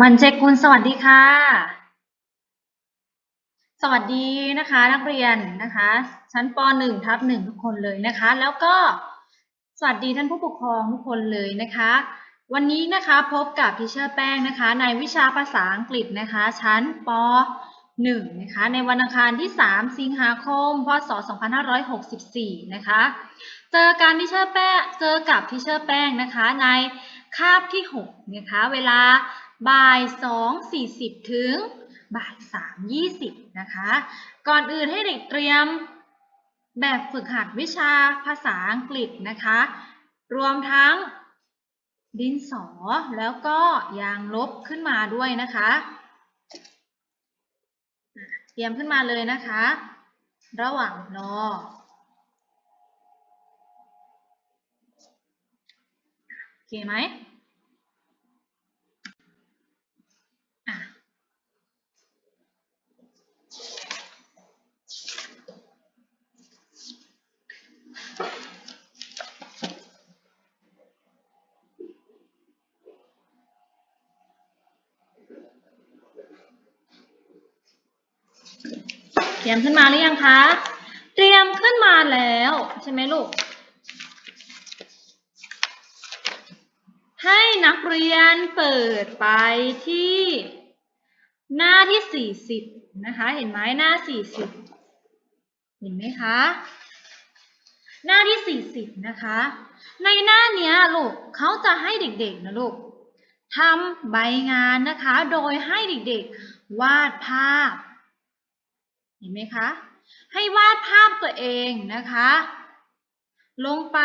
วันเจกุลสวัสดีค่ะ สวัสดีนะคะ นักเรียนนะคะ ชั้นป .1 ทับ1ทุกคนเลยนะคะ แล้วก็สวัสดีท่านผู้ปกครองทุกคนเลยนะคะ วันนี้นะคะพบกับพิเชอร์แป้งนะคะ ในวิชาภาษาอังกฤษนะคะ ชั้นป .1 นะคะในวันอังคารที่ 3 สิงหาคม พศ 2564 นะคะ เจอการทิเชอร์แป้งเจอกับทิเชอร์แป้งนะคะในคาบที่ 6 นะคะ เวลา บ่าย2.40 ถึงบ่าย3.20 นะคะ ก่อนอื่นให้เด็กเตรียมแบบฝึกหัดวิชาภาษาอังกฤษนะคะ รวมทั้งดินสอแล้วก็ยางลบขึ้นมาด้วยนะคะ เตรียมขึ้นมาเลยนะคะ ระหว่างรอโอเคไหม เตรียมขึ้นมาหรือยังคะ เตรียมขึ้นมาแล้ว ใช่ไหมลูก ให้นักเรียนเปิดไปที่ หน้าที่ 40 นะคะ เห็นไหมหน้า 40 เห็นไหมคะ หน้าที่ 40 นะคะ ในหน้าเนี้ยลูกเขาจะให้เด็กๆนะลูกทำใบงานนะคะ โดยให้เด็กๆวาดภาพ เห็นไหมคะ ให้วาดภาพตัวเองนะคะ ลงไป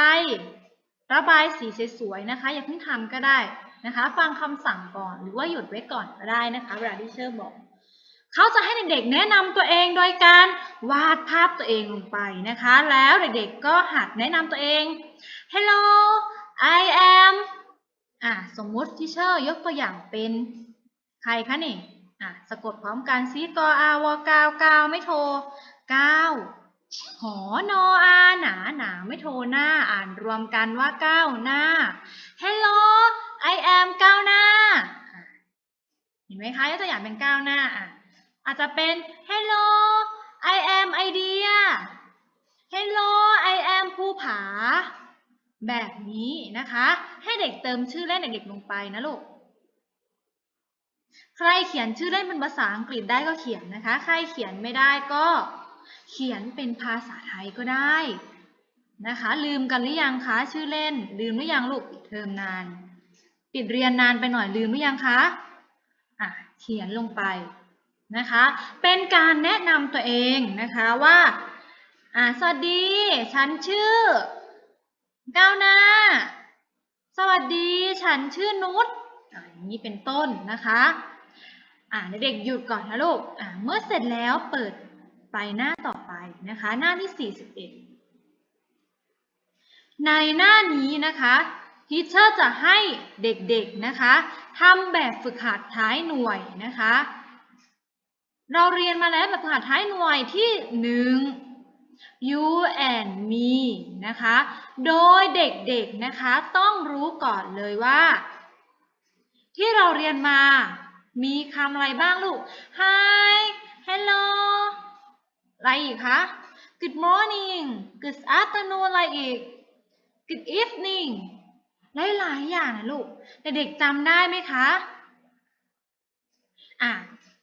ระบายสีสวยๆนะคะ อย่าเพิ่งทำก็ได้นะคะ ฟังคำสั่งก่อนหรือว่าหยุดไว้ก่อนก็ได้นะคะเวลาที่เชอร์บอก เขาจะให้เด็กๆแนะนำตัวเองโดยการวาดภาพตัวเองลงไปนะคะ แล้วเด็กๆก็หัดแนะนำตัวเอง Hello I am อะสมมุติที่เชอร์ยกตัวอย่างเป็นใครคะนี่อะสะกดพร้อมกันซีกออาวกาวกาวไม่โทรก้าวหอนออาหนาหนาไม่โทรหน้าอ่านรวมกันว่าก้าวหน้า Hello I am ก้าวหน้า เห็นไหมคะยกตัวอย่างเป็นก้าวหน้าอะ อาจจะเป็น Hello I am idea Hello I am ภูผา แบบนี้นะคะ ให้เด็กเติมชื่อเล่นเด็กๆลงไปนะลูก ใครเขียนชื่อเล่นเป็นภาษาอังกฤษได้ก็เขียนนะคะ ใครเขียนไม่ได้ก็เขียนเป็นภาษาไทยก็ได้นะคะ ลืมกันหรือยังคะชื่อเล่น ลืมหรือยังลูกปิดเทอมนาน ปิดเรียนนานไปหน่อยลืมหรือยังคะอะเขียนลงไป นะคะ เป็นการแนะนำตัวเองนะคะว่าอะสวัสดี ฉันชื่อ ก้าวหน้า สวัสดี ฉันชื่อนุชอย่างนี้เป็นต้นนะคะอ่าเด็กๆหยุดก่อนนะลูกอ่าเมื่อเสร็จแล้วเปิดไปหน้าต่อไปนะคะ หน้าที่ 41 ในหน้านี้นะคะทีเชอร์จะให้เด็กๆนะคะทำแบบฝึกหัดท้ายหน่วยนะคะ เราเรียนมาแล้วแบบฝึกหัดท้ายหน่วยที่1 you and me นะคะ โดยเด็กๆนะคะต้องรู้ก่อนเลยว่า ที่เราเรียนมา มีคำอะไรบ้างลูก Hi Hello อะไรอีกคะ Good morning Good afternoon อะไรอีก Good evening หลายๆอย่างนะลูก เด็กๆจำได้ไหมคะ อะ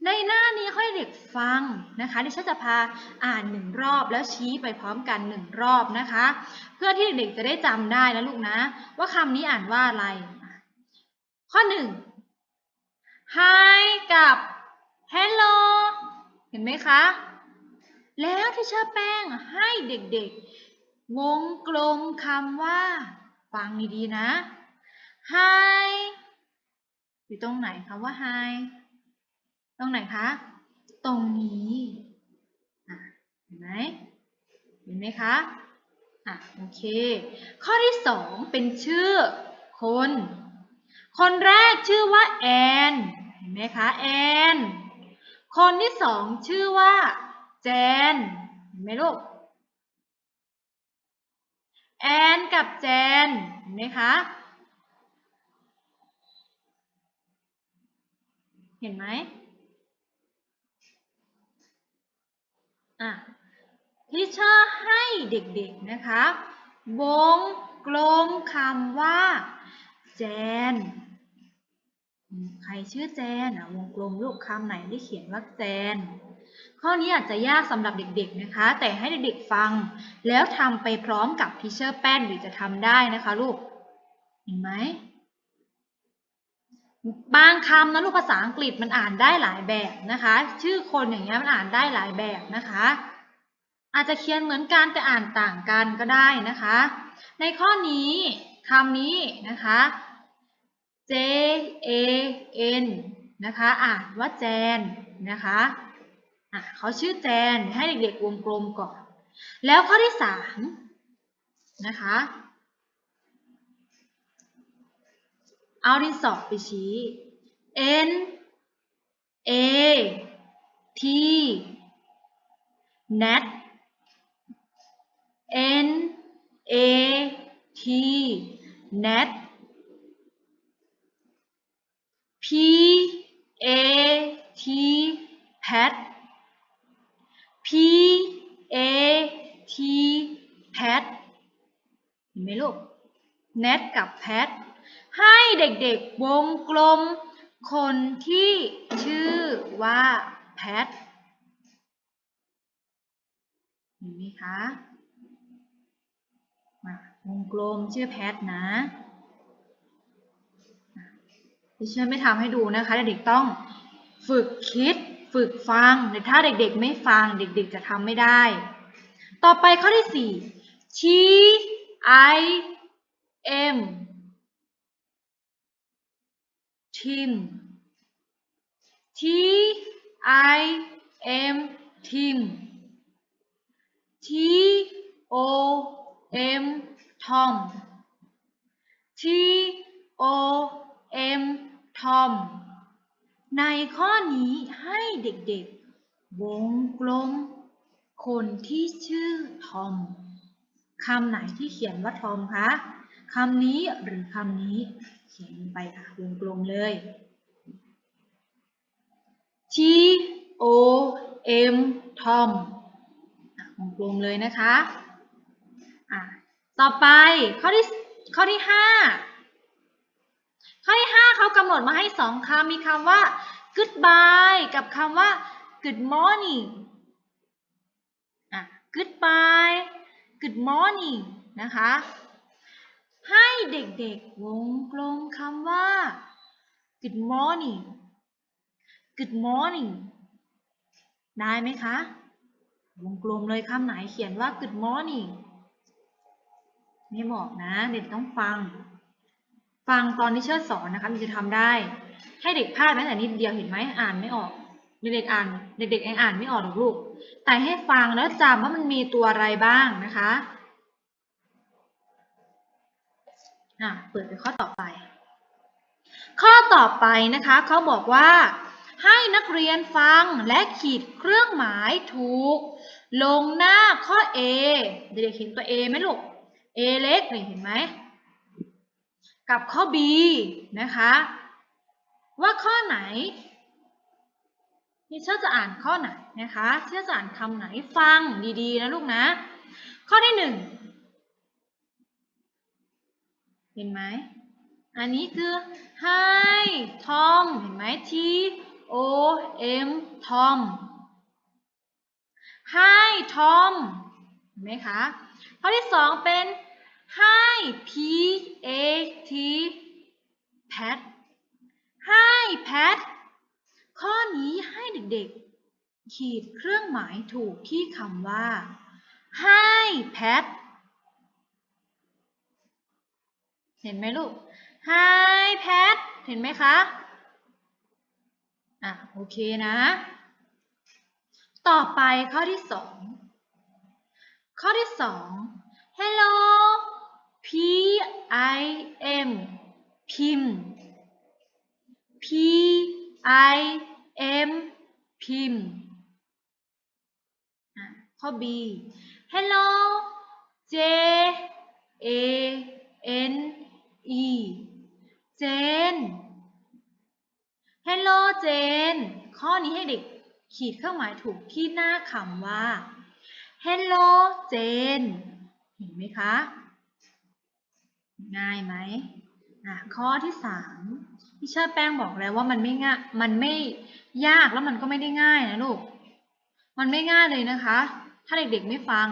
ในหน้านี้ค่อยเด็กฟังนะคะดิฉันจะพาอ่านหนึ่งรอบแล้วชี้ไปพร้อมกันหนึ่งรอบนะคะ เพื่อที่เด็กๆจะได้จำได้นะลูกนะ ว่าคำนี้อ่านว่าอะไร ข้อหนึ่ง Hi กับ Hello เห็นไหมคะ แล้วที่เชอแป้งให้เด็กๆ วงกลมคำว่า ฟังดีๆนะ Hi อยู่ตรงไหนคำว่า Hi ตรงไหนคะ ตรงนี้เห็นไหมเห็นไหมคะอะโอเค ข้อที่สองเป็นชื่อคน คนแรกชื่อว่าแอนเห็นไหมคะแอนคนที่สองชื่อว่าแจนเห็นไหมลูก แอนกับแจน เห็นไหมคะ เห็นไหม อะทีเชอร์ให้เด็กๆนะคะ วงกลมคำว่าแจน ใครชื่อแจนอะวงกลมรูปคำไหนที่เขียนว่าแจน ข้อนี้อาจจะยากสำหรับเด็กๆนะคะ แต่ให้เด็กๆฟัง แล้วทำไปพร้อมกับทิเชอร์แป้นหรือจะทำได้นะคะลูก เห็นไหม บางคำนะลูกภาษาอังกฤษมันอ่านได้หลายแบบนะคะ ชื่อคนอย่างเงี้ยมันอ่านได้หลายแบบนะคะ อาจจะเขียนเหมือนกันแต่อ่านต่างกันก็ได้นะคะ ในข้อนี้คำนี้นะคะ J A N นะคะอ่านว่าแจนนะคะะเขาชื่อแจนให้เด็กๆวงกลมก่อน แล้วข้อที่สามนะคะ เอาดินสอไปชี้ N A T Nat N A T Nat P A T Pat P A T Pat เห็นไหมลูก Nat กับ Pat ให้เด็กๆวงกลม คนที่ชื่อว่าแพทเห็นไหมคะมาวงกลมชื่อแพทนะดิฉันไม่ทำให้ดูนะคะเด็กๆต้องฝึกคิดฝึกฟังแต่ถ้าเด็กๆไม่ฟังเด็กๆจะทำไม่ได้ ต่อไปข้อที่ 4 T I M ทีม T I M ทีม T O M Tom T O M Tom ในข้อนี้ให้เด็กๆ วงกลม คนที่ชื่อทอมคำไหนที่เขียนว่าทอมคะคำนี้หรือคำนี้ ขียนลงไปอะวงกลมเลย T O M ทอมวงกลมเลยนะคะอะต่อไปข้อที่ข้อที่ห้าข้อที่ห้าเขากำหนดมาให้สองคำมีคำว่า goodbye กับคำว่า good morning อะ goodbye good morning นะคะ ให้เด็กๆวงกลมคำว่า good morning good morning ได้ไหมคะ วงกลมเลยคำไหนเขียนว่า good morning ไม่บอกนะ เด็กต้องฟัง ฟังตอนที่เชิดสอนนะคะมันจะทำได้ ให้เด็กพลาดแม้แต่นิดเดียวเห็นไหมอ่านไม่ออกเด็กๆอ่านเด็กๆเองอ่านไม่ออกหรอกลูก แต่ให้ฟังแล้วจำว่ามันมีตัวอะไรบ้างนะคะ อะเปิดไปข้อต่อไป ข้อต่อไปนะคะเขาบอกว่า ให้นักเรียนฟังและขีดเครื่องหมายถูก ลงหน้าข้อ A เด็กๆเห็นตัว A ไหมลูก A เล็กเห็นไหมกับข้อ B นะคะ ว่าข้อไหนนี่เชื่อจะอ่านข้อไหนนะคะเชื่อจะอ่านคำไหนฟังดีๆนะลูกนะ ข้อที่หนึ่ง เห็นไหม อันนี้คือ Hi Tom เห็นไหม T O M Tom Hi Tom เห็นไหมคะข้อที่สองเป็น Hi P A T Pat Hi Pat ข้อนี้ให้เด็กๆ ขีดเครื่องหมายถูกที่คำว่า Hi Pat เห็นไหมลูก Hi Pat เห็นไหมคะ อะ โอเคนะ ต่อไปข้อที่สอง ข้อที่สอง Hello P I M พิมพ์ P I M พิมพ์ข้อ B Hello J A N E เจน Hello Jane ข้อนี้ให้เด็กขีดเครื่องหมายถูกที่หน้าคำว่า Hello Jane เห็นไหมคะ ง่ายไหมอะข้อที่สามพี่เชิดแป้งบอกแล้วว่ามันไม่ง่าย มันไม่ยากแล้วมันก็ไม่ได้ง่ายนะลูก มันไม่ง่ายเลยนะคะ ถ้าเด็กๆไม่ฟัง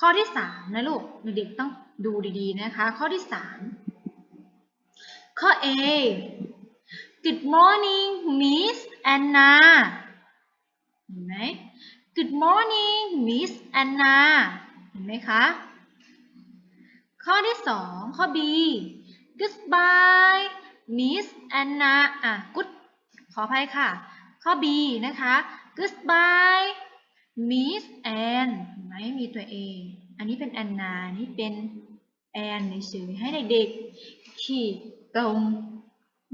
ข้อที่สามนะลูก เด็กๆต้องดูดีๆนะคะ ข้อที่สาม ข้อ A Good morning Miss Anna เห็นไหม Good morning Miss Anna เห็นไหมคะ ข้อที่สองข้อ B Goodbye Miss Anna อะ good ขออภัยค่ะ ข้อ B นะคะ Goodbye Miss Ann เห็นไหมมีตัว A อันนี้เป็น Anna อันนี้เป็นแอนเฉยๆให้เด็กๆขีด ตรง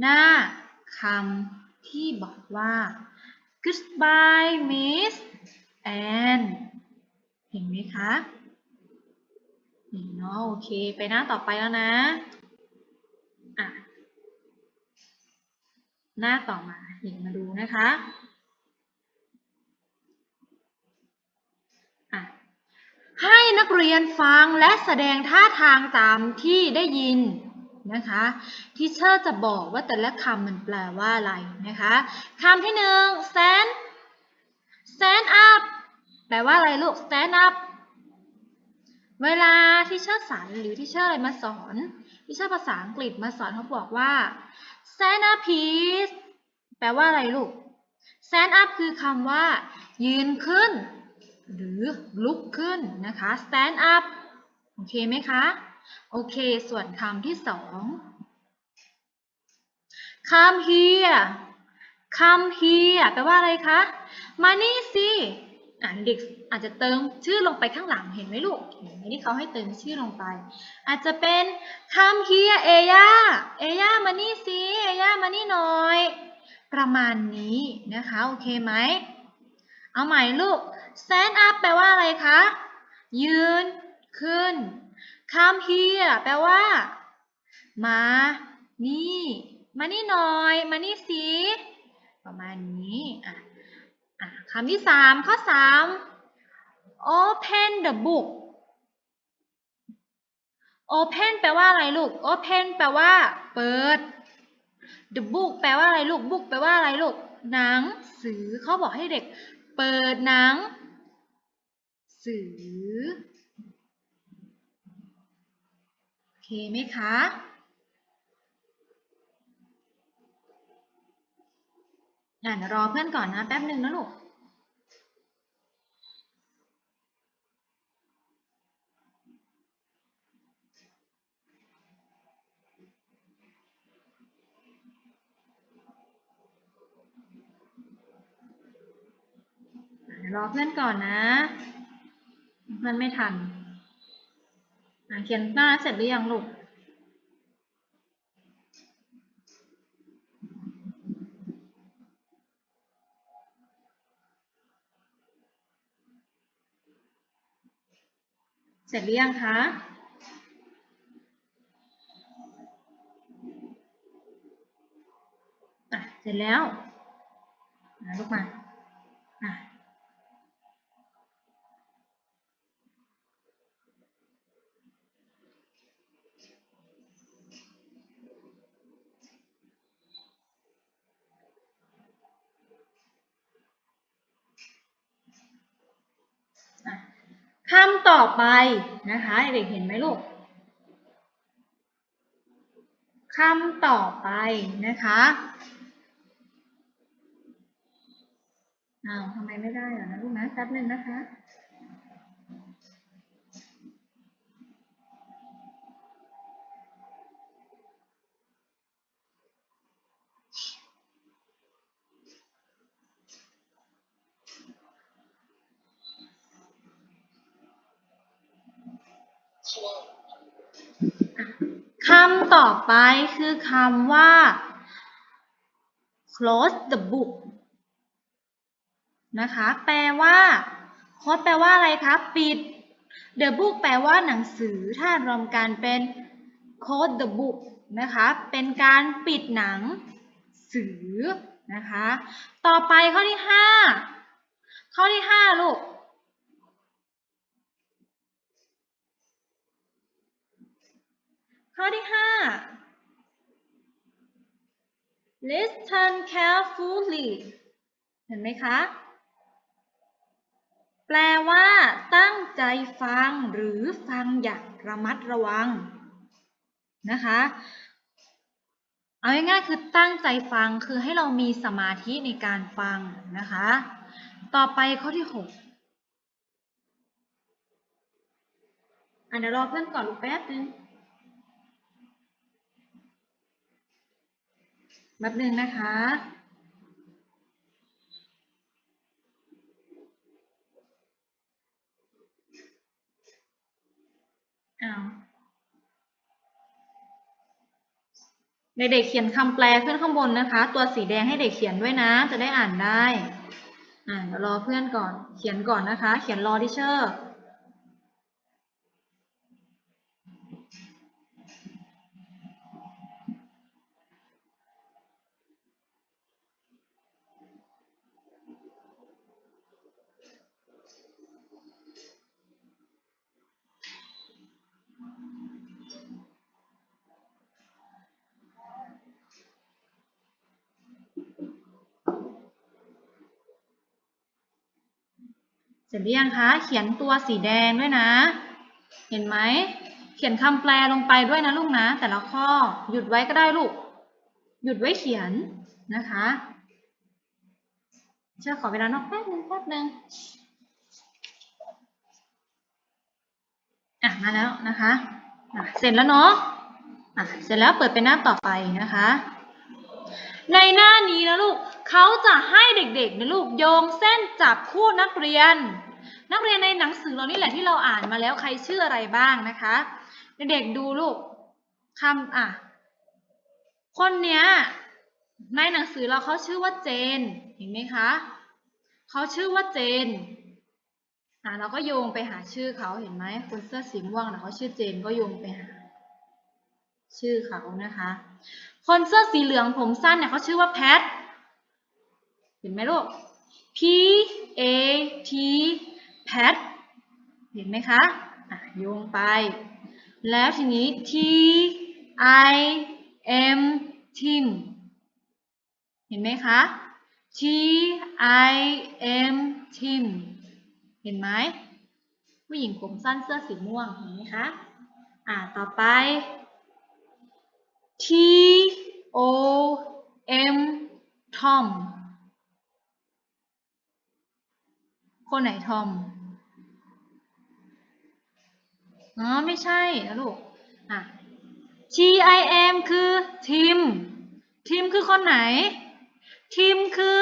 หน้าคำที่บอกว่า Goodbye Miss Ann เห็นไหมคะเห็นเนาะโอเค ไปหน้าต่อไปแล้วนะอะหน้าต่อมาเห็นมาดูนะคะอะให้นักเรียนฟังและแสดงท่าทางตามที่ได้ยิน นะคะที่เชอร์จะบอกว่าแต่ละคำมันแปลว่าอะไรนะคะคำที่หนึ่ง stand stand up แปลว่าอะไรลูก stand up เวลาที่เชอร์สอนหรือที่เชอร์อะไรมาสอนที่เชอร์ภาษาอังกฤษมาสอนเขาบอกว่า stand up please แปลว่าอะไรลูก stand up คือคำว่า ยืนขึ้น หรือลุกขึ้นนะคะ stand up โอเคไหมคะ โอเค ส่วนคำที่สอง come here come here แปลว่าอะไรคะ มานี่สิอ่านเด็กอาจจะเติมชื่อลงไปข้างหลังเห็นไหมลูกเห็นไหมที่เขาให้เติมชื่อลงไป อาจจะเป็น come here เอย่าเอย่ามานี่สิเอย่ามานี่หน่อย ประมาณนี้นะคะ โอเคไหม เอาใหม่ลูก stand up แปลว่าอะไรคะ ยืน ขึ้น come here แปลว่า มา นี่ มานี่หน่อย มานี่สิ ประมาณนี้ อะอะคำที่สามข้อสาม open the book open แปลว่าอะไรลูก open แปลว่า เปิด the book แปลว่าอะไรลูก book แปลว่าอะไรลูก หนังสือเขาบอกให้เด็ก เปิดหนัง สือ โอเค ไหมคะ อ่านรอเพื่อนก่อนนะแป๊บหนึ่งนะลูกรอเพื่อนก่อนนะเพื่อนไม่ทัน เขียนหน้าเสร็จหรือยังลูกเสร็จหรือยังคะ อะ เสร็จแล้วลูกมา อะ คำต่อไปนะคะเด็กๆเห็นไหมลูกคำต่อไปนะคะอ้าวทำไมไม่ได้เหรอนะลูกนะแป๊บหนึ่งนะคะ คำ ต่อไปคือคำว่า close the book นะคะ แปลว่า close แปลว่าอะไรคะปิด the book แปลว่าหนังสือ ถ้ารวมกันเป็น close the book นะคะ เป็นการปิดหนังสือนะคะ ต่อไปข้อที่ห้าข้อที่ห้าลูก ข้อที่ห้า listen carefully เห็นไหมคะ แปลว่า ตั้งใจฟังหรือฟังอย่างระมัดระวัง นะคะ เอาง่ายๆคือตั้งใจฟังคือให้เรามีสมาธิในการฟังนะคะ ต่อไปข้อที่หกอะเดี๋ยวรอเพื่อนก่อนลูกแป๊บนึง แป๊บนึงนะคะ อ้าวเด็กๆเขียนคำแปลขึ้นข้างบนนะคะ ตัวสีแดงให้เด็กเขียนด้วยนะ จะได้อ่านได้ อ่าเดี๋ยวรอเพื่อนก่อน เขียนก่อนนะคะ เขียนรอที่เชอร์ เสร็จหรือยังคะ เขียนตัวสีแดงด้วยนะ เห็นไหม เขียนคำแปลลงไปด้วยนะลูกนะ แต่ละข้อ หยุดไว้ก็ได้ลูก หยุดไว้เขียนนะคะ เชื่อขอเวลานอกแป๊บนึงแป๊บนึงอะ มาแล้วนะคะ อะ เสร็จแล้วเนาะ อะ เสร็จแล้วเปิดเป็นหน้าต่อไปนะคะ ในหน้านี้นะลูกเขาจะให้เด็กๆนะลูกโยงเส้นจับคู่นักเรียน นักเรียนในหนังสือเรานี่แหละที่เราอ่านมาแล้วใครชื่ออะไรบ้างนะคะ เด็กๆดูลูกคำอะ คนเนี้ยในหนังสือเราเขาชื่อว่าเจน เห็นไหมคะเขาชื่อว่าเจนอะเราก็โยงไปหาชื่อเขาเห็นไหมคนเสื้อสีม่วงนะเขาชื่อเจนก็โยงไปหา ชื่อเขานะคะ คนเสื้อสีเหลืองผมสั้นเนี่ยเขาชื่อว่าแพท เห็นไหมลูก P A T แพท เห็นไหมคะอะโยงไป แล้วทีนี้ T I M ทิมเห็นไหมคะ T I M ทิมเห็นไหม ผู้หญิงผมสั้นเสื้อสีม่วง เห็นไหมคะ อ่า ต่อไป T O M ทอมคนไหนทอม อ๋อ ไม่ใช่นะลูก อะ T I M คือทิมทิมคือคนไหนทิมคือ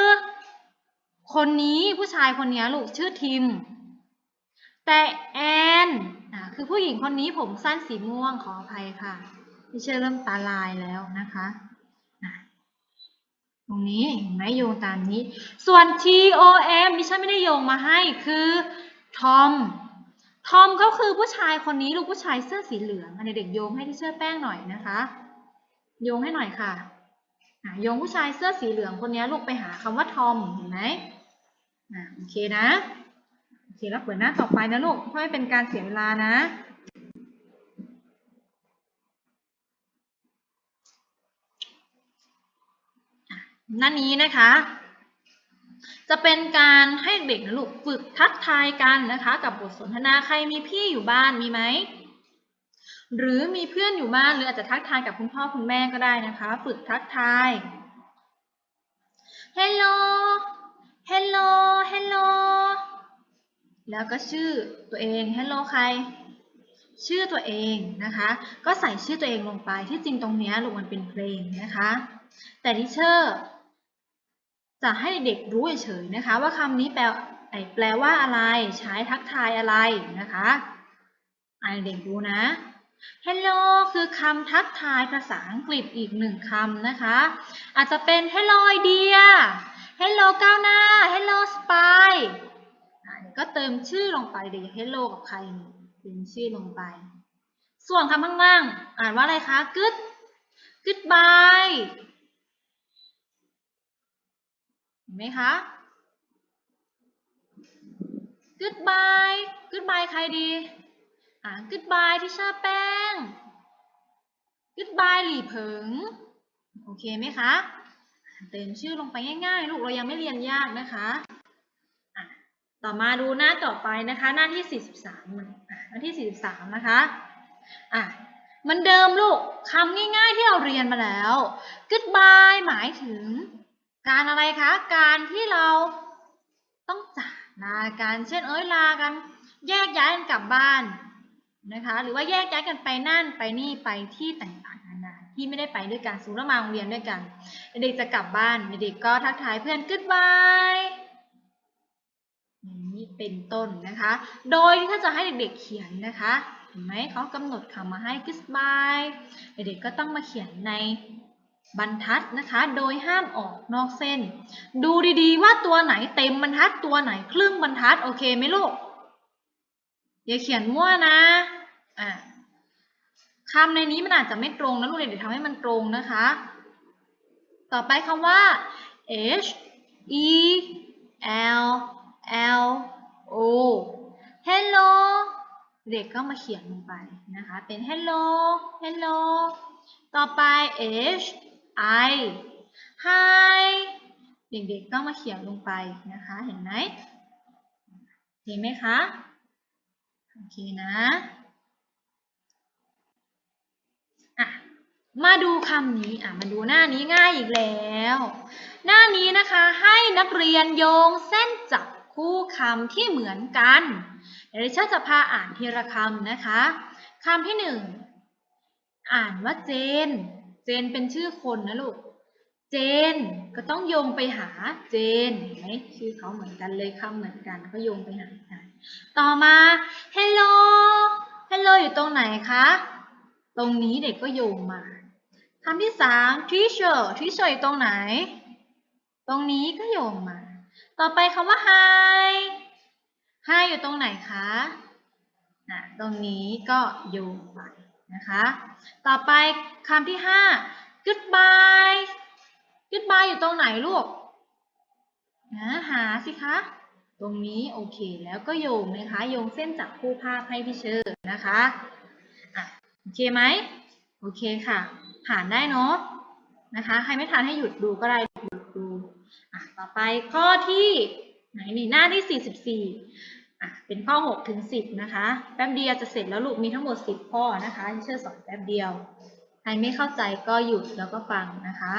คนนี้ผู้ชายคนนี้ลูกชื่อทิมแต่แอน อะ คือผู้หญิงคนนี้ผมสั้นสีม่วงขออภัยค่ะ ไม่ใช่เริ่มตาลายแล้วนะคะตรงนี้เห็นไหมโยงตามนี้ ส่วน T O M ดิฉันไม่ได้โยงมาให้คือทอมทอมก็คือผู้ชายคนนี้ลูกผู้ชายเสื้อสีเหลืองอันนี้เด็กโยงให้ที่เชื่อแป้งหน่อยนะคะ โยงให้หน่อยค่ะโยงผู้ชายเสื้อสีเหลืองคนนี้ลูกไปหาคำว่าทอมเห็นไหมโอเคนะโอเคแล้วเปิดหน้าต่อไปนะลูกเพื่อไม่เป็นการเสียเวลานะ หน้านี้นะคะ จะเป็นการให้เด็กนะลูกฝึกทักทายกันนะคะ กับบทสนทนาใครมีพี่อยู่บ้านมีไหมหรือมีเพื่อนอยู่บ้านหรืออาจจะทักทายกับคุณพ่อคุณแม่ก็ได้นะคะ ฝึกทักทาย Hello Hello Hello แล้วก็ชื่อตัวเอง Hello ใคร ชื่อตัวเองนะคะ ก็ใส่ชื่อตัวเองลงไปที่จริงตรงนี้ลูกมันเป็นเพลงนะคะ แต่ทิเชอร์ จะให้เด็กรู้เฉยๆนะคะ ว่าคำนี้แปลแปลว่าอะไร ใช้ทักทายอะไรนะคะไอเด็กดูนะ Hello คือคำทักทายภาษาอังกฤษอีกหนึ่งคำนะคะ อาจจะเป็น Hello idea Hello ก้าวหน้า Hello spy ก็เติมชื่อลงไปเดี๋ยว Hello กับใครเติมชื่อลงไป ส่วนคำข้างล่าง อ่านว่าอะไรคะ good goodbye ห็นไหมคะ goodbye goodbye ใครดี อ่า goodbye ที่ชาแป้ง goodbye หลี่เผิง โอเคไหมคะ เติมชื่อลงไปง่ายๆ ลูกเรายังไม่เรียนยากนะคะะต่อมาดูหน้าต่อไปนะคะ หน้าที่ 43อะหน้าที่ 43 นะคะอะมันเดิมลูกคำง่ายๆที่เราเรียนมาแล้ว goodbye หมายถึง การอะไรคะ การที่เราต้องจากลากันเช่นเอ้ยลากัน แยกย้ายกันกลับบ้านนะคะ หรือว่าแยกย้ายกันไปนั่นไปนี่ไปที่ต่างๆนานาที่ไม่ได้ไปด้วยกันสมมติว่ามาโรงเรียนด้วยกัน เด็กจะกลับบ้านเด็กก็ทักทายเพื่อน goodbye อย่างนี้เป็นต้นนะคะ โดยที่ถ้าจะให้เด็กๆเขียนนะคะเห็นไหมเขากำหนดคำมาให้ goodbye เด็กๆก็ต้องมาเขียนใน บรรทัดนะคะ โดยห้ามออกนอกเส้น ดูดีๆ ว่าตัวไหนเต็มบรรทัดตัวไหนครึ่งบรรทัดโอเคไหมลูก อย่าเขียนมั่วนะอะคำในนี้มันอาจจะไม่ตรงนะลูกเด็กๆทำให้มันตรงนะคะ ต่อไปคำว่า H E L L O hello เด็กก็มาเขียนลงไปนะคะ เป็น hello hello ต่อไป H I hi เด็กๆต้องมาเขียนลงไปนะคะ เห็นไหมเห็นไหมคะ โอเคนะอะมาดูคำนี้อะมาดูหน้านี้ง่ายอีกแล้ว หน้านี้นะคะให้นักเรียนโยงเส้นจับคู่คำที่เหมือนกันเดี๋ยวดิฉันจะพาอ่านทีละคำนะคะคำที่หนึ่งอ่านว่าเจนเจนเป็นชื่อคนนะลูก เจน ก็ต้องโยงไปหาเจนเห็นไหมชื่อเขาเหมือนกันเลยคำเหมือนกันก็โยงไปหากันต่อมา hello hello อยู่ตรงไหนคะ ตรงนี้เด็กก็โยงมาคำที่สาม teacher teacher อยู่ตรงไหน ตรงนี้ก็โยงมา ต่อไปคำว่า hi hi อยู่ตรงไหนคะอะตรงนี้ก็โยงไป นะคะ ต่อไปคำที่ห้า goodbye goodbye อยู่ตรงไหนลูกนะหาสิคะ ตรงนี้โอเคแล้วก็โยงนะคะ โยงเส้นจับคู่ภาพให้พี่เชอร์นะคะอะโอเคไหมโอเคค่ะ ผ่านได้เนาะนะคะ ใครไม่ทันให้หยุดดูก็ได้หยุดดูอะต่อไปข้อที่ไหนนี่หน้าที่ 44 อะเป็นข้อ6ถึง10 นะคะ แป๊บเดียวจะเสร็จแล้วลูกมีทั้งหมด 10 ข้อนะคะที่เชอร์สอนแป๊บเดียว ใครไม่เข้าใจก็หยุดแล้วก็ฟังนะคะ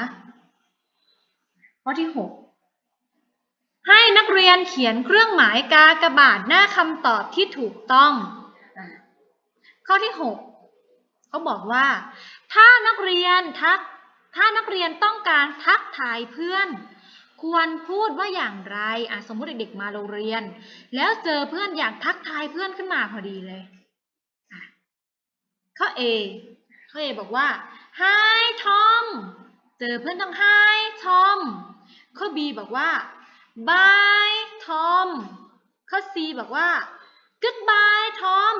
ข้อที่ 6 ให้นักเรียนเขียนเครื่องหมายกากบาทหน้าคำตอบที่ถูกต้องอข้อที่ 6 เขาบอกว่า ถ้านักเรียนทัก ถ้านักเรียนต้องการทักทายเพื่อน ควรพูดว่าอย่างไรอะสมมุติเด็กๆมาโรงเรียน แล้วเจอเพื่อนอยากทักทายเพื่อนขึ้นมาพอดีเลยข้อ A ข้อ A บอกว่า Hi Tom เจอเพื่อนต้อง Hi Tom ข้อ B บอกว่า Bye Tom ข้อ C บอกว่า Goodbye Tom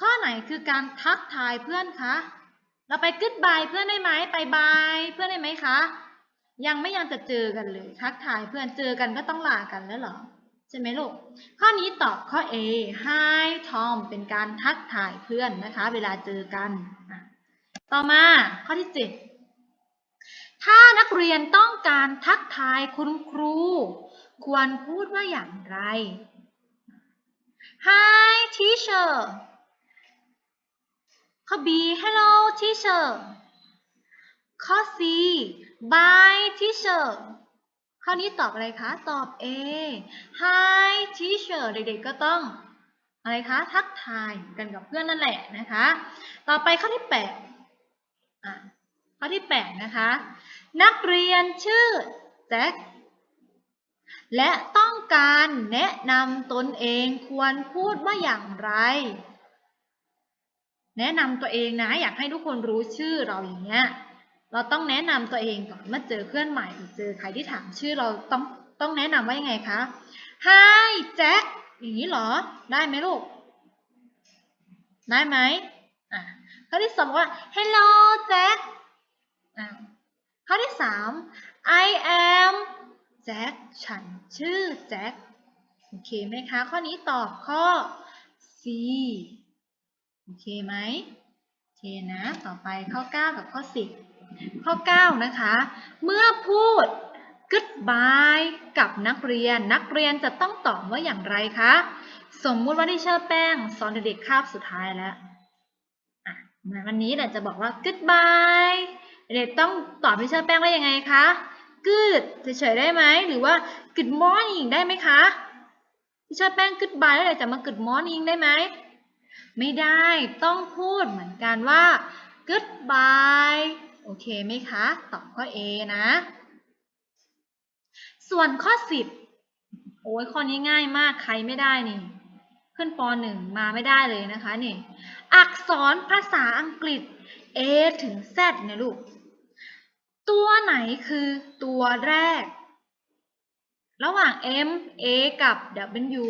ข้อไหนคือการทักทายเพื่อนคะ เราไป Goodbye เพื่อนได้ไหมไป Bye เพื่อนได้ไหมคะ ยังไม่ยังจะเจอกันเลยทักทายเพื่อนเจอกันก็ต้องลากันแล้วเหรอ ใช่ไหมลูก ข้อนี้ตอบข้อ A Hi Tom เป็นการทักทายเพื่อนนะคะ เวลาเจอกัน ต่อมาข้อที่ 7 ถ้านักเรียนต้องการทักทายคุณครู ควรพูดว่าอย่างไร Hi teacher ข้อ B Hello teacher ข้อ C by teacher ข้อนี้ตอบอะไรคะ ตอบ A Hi teacher เด็กๆก็ต้องอะไรคะ ทักทายกันกับเพื่อนนั่นแหละนะคะ ต่อไปข้อที่8อะข้อที่8นะคะ นักเรียนชื่อแจ็คและต้องการแนะนำตนเองควรพูดว่าอย่างไร แนะนำตัวเองนะ อยากให้ทุกคนรู้ชื่อเราอย่างเงี้ย เราต้องแนะนำตัวเองก่อนเมื่อเจอเพื่อนใหม่หรือเจอใครที่ถามชื่อเราต้องต้องแนะนำว่ายังไงคะ Hi แจ็คอย่างนี้เหรอ ได้ไหมลูก ได้ไหมอะข้อที่สองว่า Hello แจ็คอะข้อที่สาม I am แจ็คฉันชื่อแจ็คโอเคไหมคะ ข้อนี้ตอบข้อ C โอเคไหมโอเคนะ ต่อไปข้อ 9 กับข้อ 10 ข้อ 9 นะคะ เมื่อพูด goodbye กับนักเรียน นักเรียนจะต้องตอบว่าอย่างไรคะ สมมุติว่าที่เชอร์แป้งสอนเด็กๆคาบสุดท้ายแล้วอะวันนี้เดี๋ยวจะบอกว่า goodbye เด็กต้องตอบที่เชอร์แป้งว่ายังไงคะ good เฉยๆได้ไหม หรือว่า good morning ได้ไหมคะที่เชอร์แป้ง goodbye แล้วเดี๋ยวจะมา good morning ได้ไหม ไม่ได้ ต้องพูดเหมือนกันว่า goodbye อเคไหมคะ ตอบข้อ A นะ ส่วนข้อ 10 โอ้ยข้อนี้ง่ายมากใครไม่ได้นี่ ขึ้นป .1 มาไม่ได้เลยนะคะนี่ อักษรภาษาอังกฤษ A ถึง Z เนี่ยลูก ตัวไหนคือตัวแรก ระหว่าง M A กับ W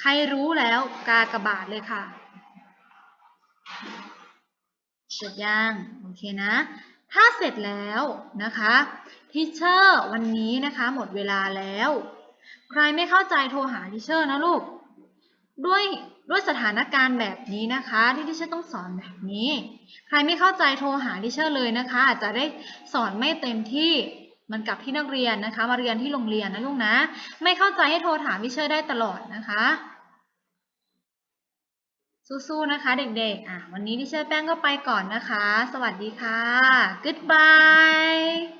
ใครรู้แล้วกากระบาทเลยค่ะเสร็จยังโอเคนะ ถ้าเสร็จแล้วนะคะทิเชอร์วันนี้นะคะหมดเวลาแล้ว ใครไม่เข้าใจโทรหาทิเชอร์นะลูก ด้วยด้วยสถานการณ์แบบนี้นะคะ ที่ทิเชอร์ต้องสอนแบบนี้ ใครไม่เข้าใจโทรหาทิเชอร์เลยนะคะ อาจจะได้สอนไม่เต็มที่เหมันกับที่นักเรียนนะคะ มาเรียนที่โรงเรียนนะลูกนะ ไม่เข้าใจให้โทรถามทิเชอร์ได้ตลอดนะคะ สู้ๆ นะคะเด็กๆ อะ วันนี้ดิเชอร์แป้งก็ไปก่อนนะคะ สวัสดีค่ะ goodbye